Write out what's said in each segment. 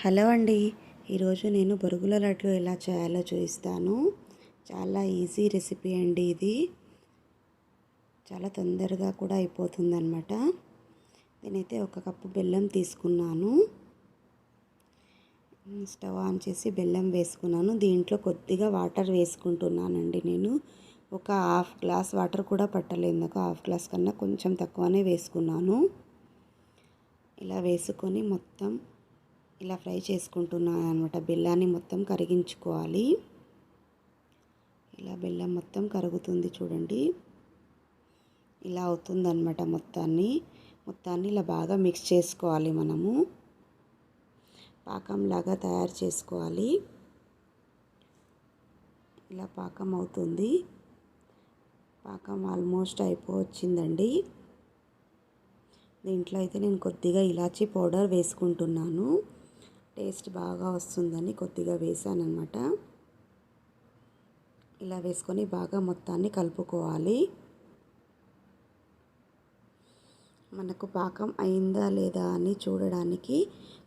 Hello అండి. ఈరోజు నేను బొరుగుల లడ్డు ఎలా చేయాలో చూపిస్తాను. చాలా ఈజీ రెసిపీ అండి ఇది. చాలా తొందరగా కూడా అయిపోతుందన్నమాట. నేనైతే ఒక కప్పు బెల్లం తీసుకున్నాను. స్టవ్ ఆన్ చేసి బెల్లం వేసుకున్నాను. దీంట్లో కొద్దిగా వాటర్ వేసుకుంటున్నానండి నేను. ఒక హాఫ్ గ్లాస్ వాటర్ కూడా పట్టలేదు. నాకు హాఫ్ గ్లాస్ కన్నా కొంచెం తక్కువనే వేసుకున్నాను. ఇలా వేసుకొని మొత్తం ఇలా ఫ్రై చేసుకుంటున్నాను అనమాట బెల్లాన్ని మొత్తం కరిగించుకోవాలి. ఇలా బెల్లం మొత్తం కరుగుతుంది చూడండి. ఇలా అవుతుందన్నమాట మొత్తాన్ని. మొత్తాన్ని ఇలా బాగా మిక్స్ చేసుకోవాలి మనము. పాకంలాగా తయారు చేసుకోవాలి. ఇలా పాకం అవుతుంది. పాకం ఆల్మోస్ట్ అయిపోవచ్చిందండి. దీంట్లో అయితే నేను కొద్దిగా ఇలాచీ పౌడర్ వేసుకుంటున్నాను. టేస్ట్ బాగా వస్తుందని కొద్దిగా వేసానమాట ఇలా వేసుకొని బాగా మొత్తాన్ని కలుపుకోవాలి. మనకు పాకం అయిందా లేదా అని చూడడానికి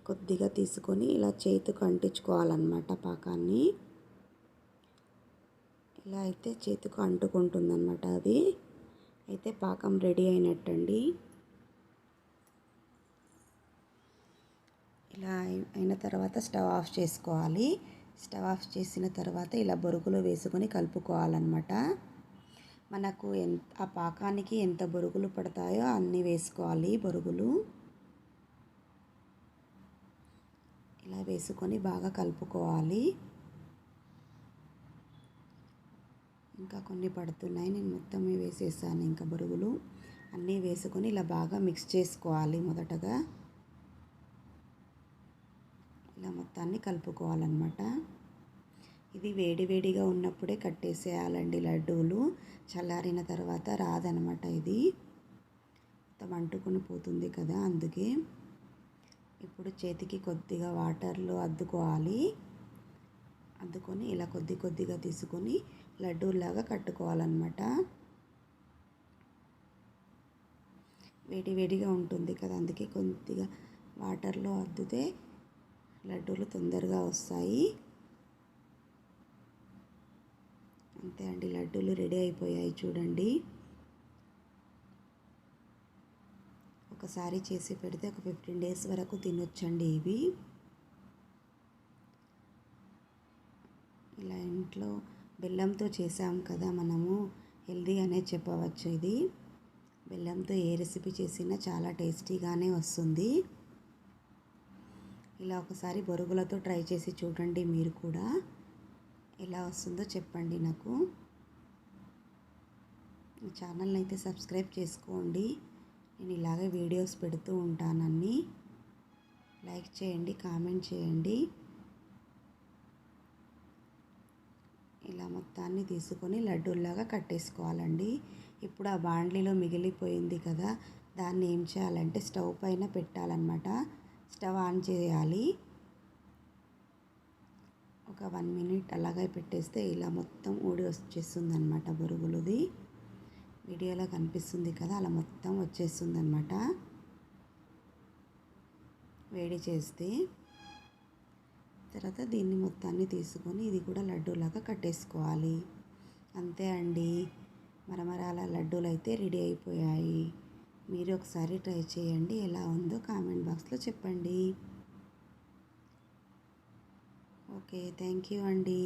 కొద్దిగా తీసుకొని ఇలా చేతికి అంటించుకోవాలన్నమాట పాకాన్ని. ఇలా అయితే చేతికి అంటుకుంటుందన్నమాట అది. అయితే పాకం రెడీ అయినట్టండి. ఇలా అయిన తర్వాత స్టవ్ ఆఫ్ చేసుకోవాలి. స్టవ్ ఆఫ్ చేసిన తర్వాత ఇలా బొరుగులు వేసుకొని కలుపుకోవాలన్నమాట. మనకు ఎంత ఆ పాకానికి ఎంత బొరుగులు పడతాయో అన్నీ వేసుకోవాలి బొరుగులు. ఇలా వేసుకొని బాగా కలుపుకోవాలి. ఇంకా కొన్ని పడుతున్నాయి. నేను మొత్తం వేసేసాను ఇంకా బొరుగులు. అన్నీ వేసుకొని ఇలా బాగా మిక్స్ చేసుకోవాలి మొదటగా. ఇలా మొత్తాన్ని కలుపుకోవాలన్నమాట. ఇది వేడివేడిగా ఉన్నప్పుడే కట్టేసేయాలండి లడ్డూలు. చల్లారిన తర్వాత రాదనమాట ఇది. మొత్తం అంటుకుని పోతుంది కదా అందుకే. ఇప్పుడు చేతికి కొద్దిగా వాటర్లో అద్దుకోవాలి. అద్దుకొని ఇలా కొద్ది కొద్దిగా తీసుకొని లడ్డూలాగా కట్టుకోవాలన్నమాట. వేడి వేడిగా ఉంటుంది కదా అందుకే కొద్దిగా వాటర్లో అద్దుతే లడ్డూలు తొందరగా వస్తాయి. అంతే అండి లడ్డూలు రెడీ అయిపోయాయి చూడండి. ఒకసారి చేసి పెడితే ఒక ఫిఫ్టీన్ డేస్ వరకు తినొచ్చండి ఇవి. ఇలా ఇంట్లో బెల్లంతో చేసాం కదా మనము హెల్దీ అనే చెప్పవచ్చు ఇది. బెల్లంతో ఏ రెసిపీ చేసినా చాలా టేస్టీగానే వస్తుంది. ఇలా ఒకసారి బొరుగులతో ట్రై చేసి చూడండి మీరు కూడా. ఎలా వస్తుందో చెప్పండి నాకు. ఈ ఛానల్ని అయితే సబ్స్క్రైబ్ చేసుకోండి. నేను ఇలాగే వీడియోస్ పెడుతూ ఉంటానని లైక్ చేయండి కామెంట్ చేయండి. ఇలా మొత్తాన్ని తీసుకొని లడ్డూల్లాగా కట్టేసుకోవాలండి. ఇప్పుడు ఆ బాండ్లీలో మిగిలిపోయింది కదా దాన్ని ఏం చేయాలంటే స్టవ్ పైన పెట్టాలన్నమాట. స్టవ్ ఆన్ చేయాలి. ఒక వన్ మినిట్ అలాగే పెట్టేస్తే ఇలా మొత్తం ఊడి వచ్చేస్తుంది అనమాట బొరుగులుది. వీడియోలో కనిపిస్తుంది కదా అలా మొత్తం వచ్చేస్తుంది అనమాట వేడి చేస్తే తర్వాత దీన్ని మొత్తాన్ని తీసుకొని ఇది కూడా లడ్డూలాగా కట్టేసుకోవాలి. అంతే అండి. మరమరాల లడ్డూలు అయితే రెడీ అయిపోయాయి. మీరు ఒకసారి ట్రై చేయండి. ఎలా ఉందో కామెంట్ బాక్స్లో చెప్పండి. ఓకే థ్యాంక్ యూ అండి.